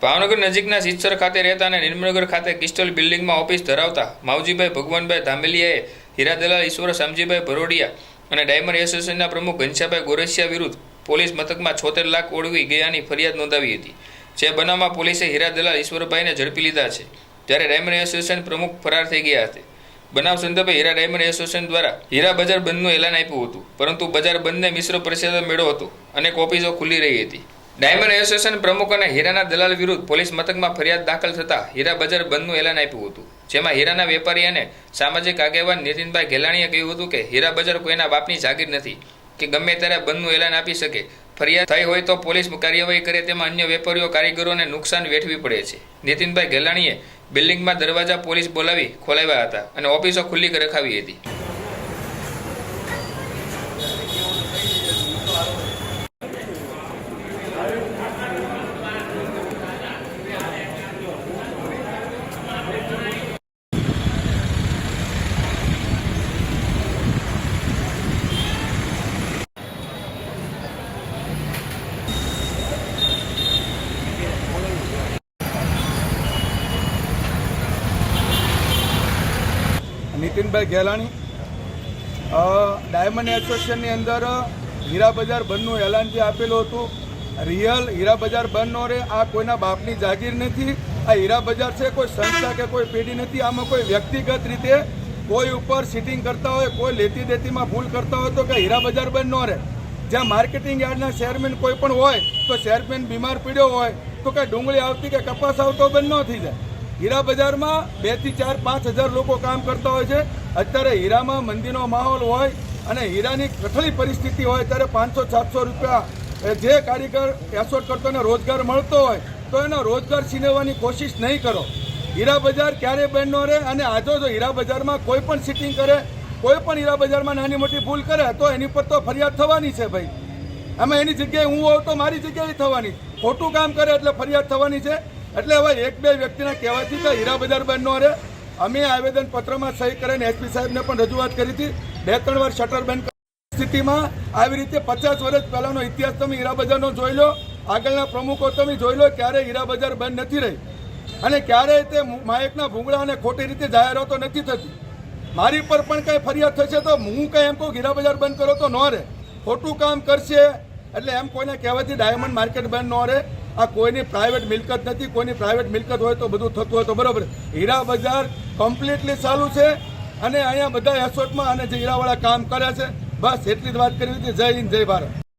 ભાવનગર નજીકના સિત્સર ખાતે રહેતા અને નિર્મળનગર ખાતે ક્રિસ્ટલ બિલ્ડિંગમાં ઓફિસ ધરાવતા માવજીભાઈ ભગવાનભાઈ ધામેલિયાએ હીરા દલાલ ઈશ્વર, શામજીભાઈ ભરોડિયા અને ડાયમંડ એસોસિએશનના પ્રમુખ ઘનશ્યાભાઈ ગોરસિયા વિરુદ્ધ પોલીસ મથકમાં છોતેર લાખ ઓળવી ગયાની ફરિયાદ નોંધાવી હતી, જે બનાવમાં પોલીસે હીરા દલાલ ઈશ્વરભાઈને ઝડપી લીધા છે. જ્યારે ડાયમંડ એસોસિએશન પ્રમુખ ફરાર થઈ ગયા હતા. બનાવ સંદર્ભે હીરા ડાયમંડ એસોસિએશન દ્વારા હીરા બજાર બંધનું એલાન આપ્યું હતું, પરંતુ બજાર બંધને મિશ્ર પ્રતિસાદ મેળો હતો. અનેક ઓફિસો ખુલ્લી રહી હતી. ડાયમંડ એસોસિએશન પ્રમુખ અને હીરાના દલાલ વિરુદ્ધ પોલીસ મથકમાં ફરિયાદ દાખલ થતા હીરા બજાર બંધનું એલાન આપ્યું હતું. જેમાં હીરાના વેપારી અને સામાજિક આગેવાન નીતિનભાઈ ઘેલાણીએ કહ્યું હતું કે હીરા બજાર કોઈના બાપની જાગીર નથી, કે ગમે ત્યારે બંધનું એલાન આપી શકે, ફરિયાદ થઈ હોય તો પોલીસ કાર્યવાહી કરે તેમાં અન્ય વેપારીઓ, કારીગરોને નુકસાન વેઠવી પડે છે. નીતિનભાઈ ઘેલાણીએ બિલ્ડિંગમાં દરવાજા પોલીસ બોલાવી ખોલાવ્યા હતા અને ઓફિસો ખુલ્લી રખાવી હતી. નીતિનભાઈ ગેલાણી ડાયમંડ એસોસિએશનની અંદર હીરા બજાર બંધનું એલાન જે આપેલું હતું, રિયલ હીરા બજાર બંધ નો રહે આ કોઈના બાપની જાગીર નથી, આ હીરા બજાર છે કોઈ સંસ્થા કે કોઈ પેઢી નથી, આમાં કોઈ વ્યક્તિગત રીતે કોઈ ઉપર સિટિંગ કરતા હોય, કોઈ લેતી દેતીમાં ભૂલ કરતા હોય તો કે હીરા બજાર બંધ ન રહે જ્યાં માર્કેટિંગ યાર્ડના ચેરમેન કોઈ પણ હોય, તો ચેરમેન બીમાર પીડ્યો હોય, તો કે ડુંગળી આવતી કે કપાસ આવતો બંધ ન થઈ જાય. હીરા બજારમાં બેથી ચાર પાંચ હજાર લોકો કામ કરતા હોય છે. અત્યારે હીરામાં મંદીનો માહોલ હોય અને હીરાની કઠળી પરિસ્થિતિ હોય, ત્યારે પાંચસો સાતસો રૂપિયા જે કારીગર એસોટ કરતો એને રોજગાર મળતો હોય, તો એનો રોજગાર છીનવવાની કોશિશ નહીં કરો. હીરા બજાર ક્યારે બંધ ન રહે અને આજો જો હીરા બજારમાં કોઈ પણ સિટિંગ કરે, કોઈ પણ હીરા બજારમાં નાની મોટી ભૂલ કરે, તો એની પર તો ફરિયાદ થવાની છે ભાઈ. આમાં એની જગ્યાએ હું હોઉં તો મારી જગ્યાએ થવાની. ખોટું કામ કરે એટલે ફરિયાદ થવાની છે. એટલે હવે એક બે વ્યક્તિના કહેવાથી કે હીરા બજાર બંધ ન રહે અમે આવેદન પત્રમાં સહી કરીને એસપી સાહેબને પણ રજૂઆત કરી હતી. બે ત્રણ વાર શટર બંધ સ્થિતિમાં. આવી રીતે પચાસ વર્ષ પહેલાનો ઇતિહાસ તમે હીરા બજારનો જોઈ લો. આગળના પ્રમુખો તમે જોઈ લો ક્યારેય હીરા બજાર બંધ નથી રહી. અને ક્યારેય તે માયકના ભૂંગળા અને ખોટી રીતે જાહેરાતો નથી થતી. મારી પર પણ કંઈ ફરિયાદ થશે તો હું કંઈ એમ કહું, હીરા બજાર બંધ કરો તો ન રહે. ખોટું કામ કરશે. એટલે એમ કોઈને કહેવાથી ડાયમંડ માર્કેટ બંધ ન રહે. આ કોઈની પ્રાઇવેટ મિલકત નથી, કોઈની પ્રાઇવેટ મિલકત હોય તો બધું થતું હોય તો બરોબર. હીરા બજાર કમ્પ્લીટલી ચાલુ છે અને અહીંયા બધા એસોટમાં અને જે હીરાવાળા કામ કરે છે. બસ એટલી જ વાત કરી હતી જય હિન્દ, જય ભારત.